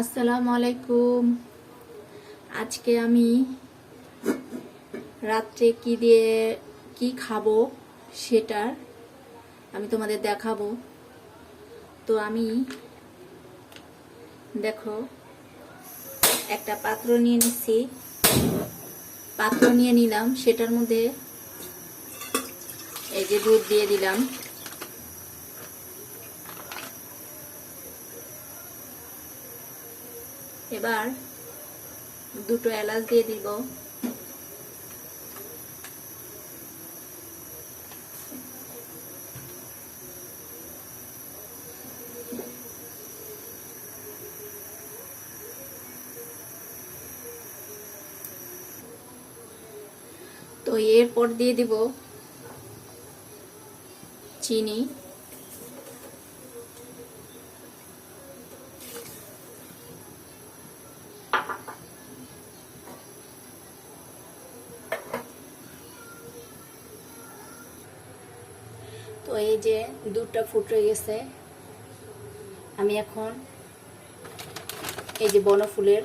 আসসালামু আলাইকুম। আজকে আমি রাত্রে কি দিয়ে কি খাব সেটার আমি তোমাদের দেখাবো। তো আমি দেখো, একটা পাত্র নিয়ে নিচ্ছি পাত্র নিয়ে নিলাম, সেটার মধ্যে এই যে দুধ দিয়ে দিলাম। এবার দুটো এলাচ দিয়ে দিব। তো এরপর দিয়ে দিব চিনি। এই যে দুধটা ফুটে গেছে, আমি এখন এই যে বনফুলের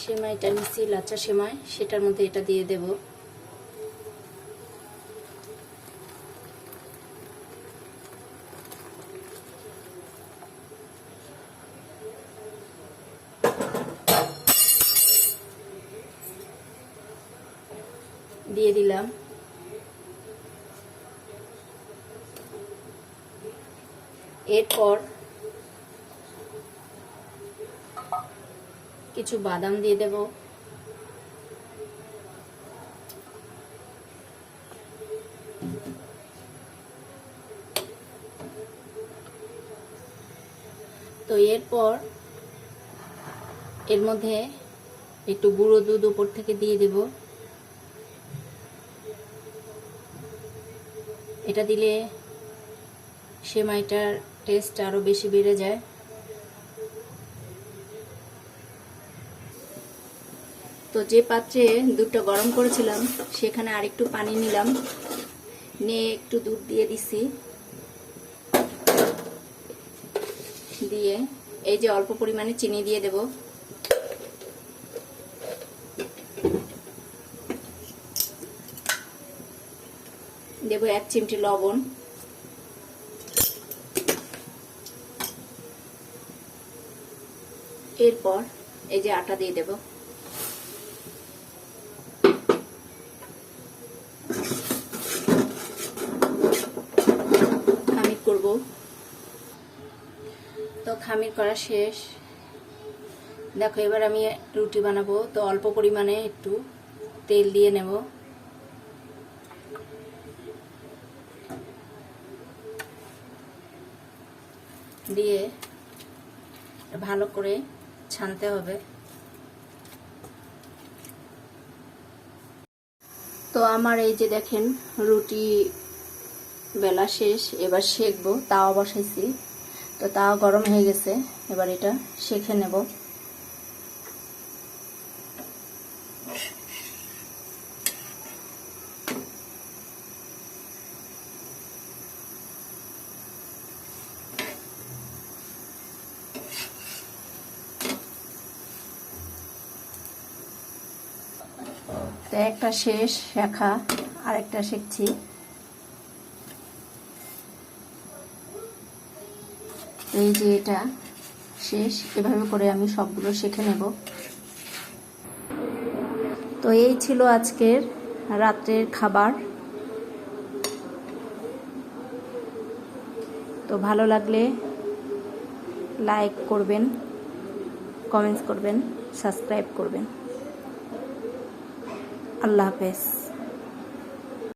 সেমাইটা নিচ্ছি, লাচ্চা সেমাই, সেটার মধ্যে এটা দিয়ে দেব। দিয়ে দিলাম। এরপর কিছু বাদাম দিয়ে দেব। তো এরপর এর মধ্যে একটু গুঁড়ো দুধ উপর থেকে দিয়ে দেব। এটা দিলে সেমাইটার টেস্ট আরও বেশি বেড়ে যায়। তো যে পাত্রে দুধটা গরম করেছিলাম, সেখানে আরেকটু পানি নিলাম। নিয়ে একটু দুধ দিয়ে দিছি। দিয়ে এই যে অল্প পরিমাণে চিনি দিয়ে দেব। দেব এক চিমটি লবণ। এরপর এই যে আটা দিয়ে দেব। খামির করব। তো খামির করা শেষ। দেখো, এবার আমি রুটি বানাবো। তো অল্প পরিমাণে একটু তেল দিয়ে নেব। দিয়ে ভালো করে ছানতে হবে। তো আমার এই যে দেখেন, রুটি বেলা শেষ, এবার শেখবো, তাওয়া বসাইছি। তো তাওয়া গরম হয়ে গেছে, এবার এটা শেখে নেব। তো একটা শেষ শেখা আর একটা শিখছি। এই যে এটা শেষ, এভাবে করে আমি সবগুলো শিখে নেব। তো এই ছিল আজকের রাত্রের খাবার। তো ভালো লাগলে লাইক করবেন, কমেন্টস করবেন, সাবস্ক্রাইব করবেন। আল্লাহ হাফেজ।